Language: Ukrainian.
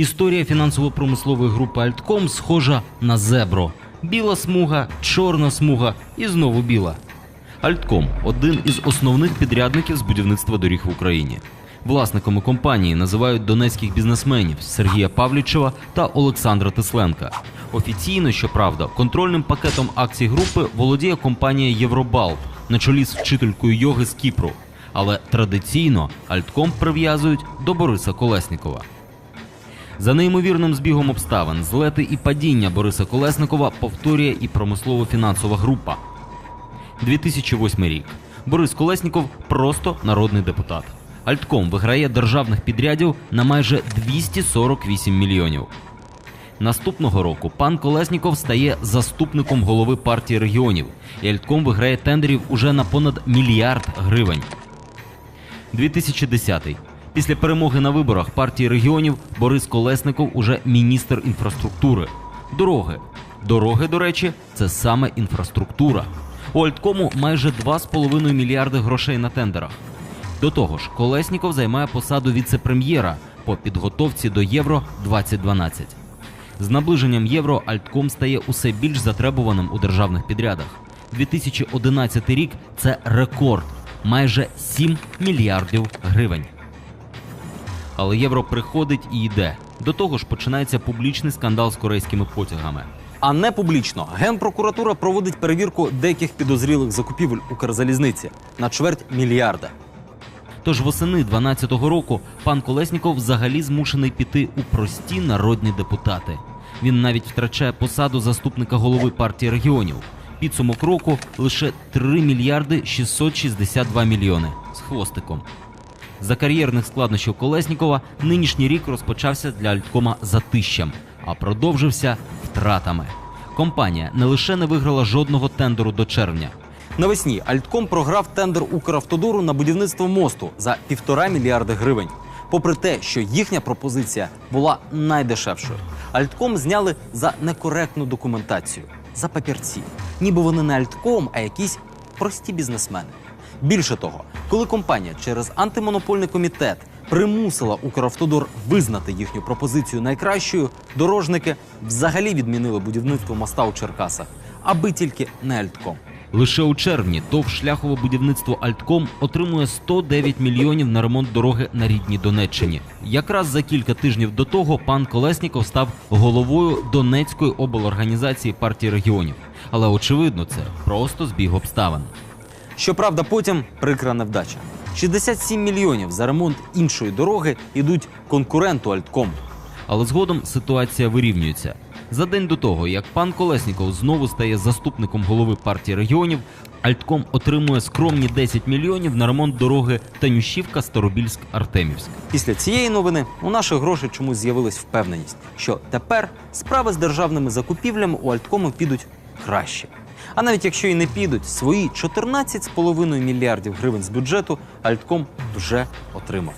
Історія фінансово-промислової групи Альтком схожа на зебро: біла смуга, чорна смуга і знову біла. Альтком один із основних підрядників з будівництва доріг в Україні. Власниками компанії називають донецьких бізнесменів Сергія Павлічева та Олександра Тесленка. Офіційно, щоправда, контрольним пакетом акцій групи володіє компанія Євробалт на чолі з вчителькою йоги з Кіпру. Але традиційно Альтком прив'язують до Бориса Колеснікова. За неймовірним збігом обставин, злети і падіння Бориса Колесникова повторює і промислово-фінансова група. 2008 рік. Борис Колесніков просто народний депутат. Альтком виграє державних підрядів на майже 248 мільйонів. Наступного року пан Колесніков стає заступником голови партії регіонів, і Альтком виграє тендерів уже на понад мільярд гривень. 2010. Після перемоги на виборах партії регіонів Борис Колесников уже міністр інфраструктури. Дороги. Дороги, до речі, це саме інфраструктура. У Альткому майже 2,5 мільярди грошей на тендерах. До того ж, Колесніков займає посаду віце-прем'єра по підготовці до Євро 2012. З наближенням євро Альтком стає усе більш затребуваним у державних підрядах. 2011 рік це рекорд майже 7 мільярдів гривень. Але євро приходить і йде. До того ж починається публічний скандал з корейськими потягами. А не публічно генпрокуратура проводить перевірку деяких підозрілих закупівель Укрзалізниці на чверть мільярда. Тож восени 12-го року пан Колесніков взагалі змушений піти у прості народні депутати. Він навіть втрачає посаду заступника голови партії регіонів. Підсумок року лише 3 мільярди 662 мільйони з хвостиком. За кар'єрних складнощів Колеснікова нинішній рік розпочався для Альткома затищем, а продовжився втратами. Компанія не лише не виграла жодного тендеру до червня, Навесні Альтком програв тендер Укравтодору на будівництво мосту за півтора мільярди гривень. Попри те, що їхня пропозиція була найдешевшою, Альтком зняли за некоректну документацію, за папірці. Ніби вони не Альтком, а якісь прості бізнесмени. Більше того, коли компанія через антимонопольний комітет примусила Укравтодор визнати їхню пропозицію найкращою, дорожники взагалі відмінили будівництво моста у Черкасах, аби тільки не Альтком. Лише у червні ТОВ шляхове будівництво Альтком отримує 109 мільйонів на ремонт дороги на рідній Донеччині. Якраз за кілька тижнів до того пан Колесніков став головою Донецької облорганізації партії регіонів. Але очевидно, це просто збіг обставин. Щоправда, потім прикра невдача. 67 мільйонів за ремонт іншої дороги йдуть конкуренту Альтком. Але згодом ситуація вирівнюється. За день до того, як пан Колесніков знову стає заступником голови партії регіонів, Альтком отримує скромні 10 мільйонів на ремонт дороги Танюшівка Старобільськ Артемівськ. Після цієї новини у наших грошей чомусь з'явилась впевненість, що тепер справи з державними закупівлями у Альткому підуть краще. А навіть якщо і не підуть, свої 14,5 мільярдів гривень з бюджету Альтком вже отримав.